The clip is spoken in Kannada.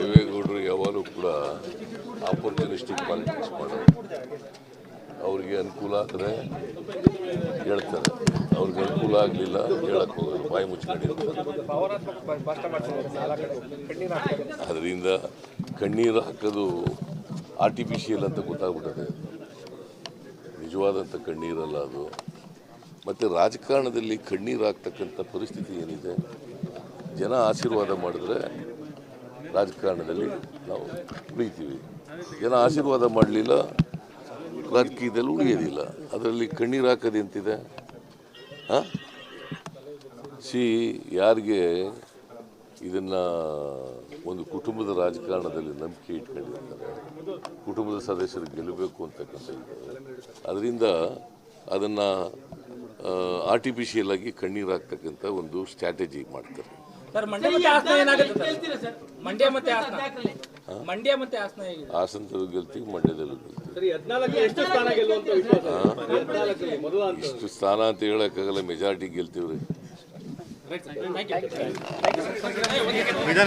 ದೇವೇಗೌಡರು ಯಾವಾಗಲೂ ಕೂಡ ಆಪರ್ಚುನಿಸ್ಟಿಕ್ ಪಾಲಿಟಿಕ್ಸ್ ಮಾಡೋರು. ಅವ್ರಿಗೆ ಅನುಕೂಲ ಆದರೆ ಹೇಳ್ತಾರೆ. ಅವ್ರಿಗೆ ಅನುಕೂಲ ಆಗಲಿಲ್ಲ ಹೇಳಕ್ಕೆ ಹೋಗೋದು ಬಾಯಿ ಮುಚ್ಕೊಂಡಿರ್ತಾರೆ ಅದರಿಂದ ಕಣ್ಣೀರು ಹಾಕೋದು ಆರ್ಟಿಫಿಷಿಯಲ್ ಅಂತ ಗೊತ್ತಾಗ್ಬಿಟ್ಟದೆ. ನಿಜವಾದಂಥ ಕಣ್ಣೀರಲ್ಲ ಅದು. ಮತ್ತು ರಾಜಕಾರಣದಲ್ಲಿ ಕಣ್ಣೀರು ಹಾಕ್ತಕ್ಕಂಥ ಪರಿಸ್ಥಿತಿ ಏನಿದೆ? ಜನ ಆಶೀರ್ವಾದ ಮಾಡಿದ್ರೆ ರಾಜಕಾರಣದಲ್ಲಿ ನಾವು ಉಳಿತೀವಿ. ಜನ ಆಶೀರ್ವಾದ ಮಾಡಲಿಲ್ಲ, ರಾಜಕೀಯದಲ್ಲಿ ಉಳಿಯೋದಿಲ್ಲ ಅದರಲ್ಲಿ ಕಣ್ಣೀರು ಹಾಕೋದು ಎಂತಿದೆ? ಹಾಂ? ಸಿ, ಯಾರಿಗೆ ಇದನ್ನು ಒಂದು ಕುಟುಂಬದ ರಾಜಕಾರಣದಲ್ಲಿ ನಂಬಿಕೆ ಇಟ್ಕೊಂಡಿರ್ತಾರೆ, ಕುಟುಂಬದ ಸದಸ್ಯರು ಗೆಲ್ಲಬೇಕು ಅಂತಕ್ಕಂಥ ಅದರಿಂದ ಅದನ್ನು ಆರ್ಟಿಫಿಷಿಯಲ್ ಆಗಿ ಕಣ್ಣೀರು ಹಾಕ್ತಕ್ಕಂಥ ಒಂದು ಸ್ಟ್ರಾಟಜಿ ಮಾಡ್ತಾರೆ. ಸರ್ ಮಂಡ್ಯ ಮತ್ತೆ ಹಾಸನ ಏನಾಗುತ್ತೆ ಸರ್? ಮಂಡ್ಯ ಮತ್ತೆ ಹಾಸನ ಮಂಡ್ಯ ಮತ್ತೆ ಆಸನ ಹೇಗಿದೆ? ಹಾಸನದಲ್ಲೂ ಗೆಲ್ತೀವಿ ಮಂಡ್ಯದಲ್ಲೂ ಗೆಲ್ತೀವಿ. ಸರಿ ಎಷ್ಟು ಸ್ಥಾನ ಗೆಲ್ಲುವಂತ ವಿಶ್ವಾಸ ಹದಿನಾಲ್ಕರಲ್ಲಿ ಮೊದಲ ಅಂತ ಇಷ್ಟು ಸ್ಥಾನ ಅಂತ ಹೇಳಕ್ಕಾಗಲ್ಲ ಮೆಜಾರಿಟಿ ಗೆಲ್ತೀವ್ರಿ. Thank you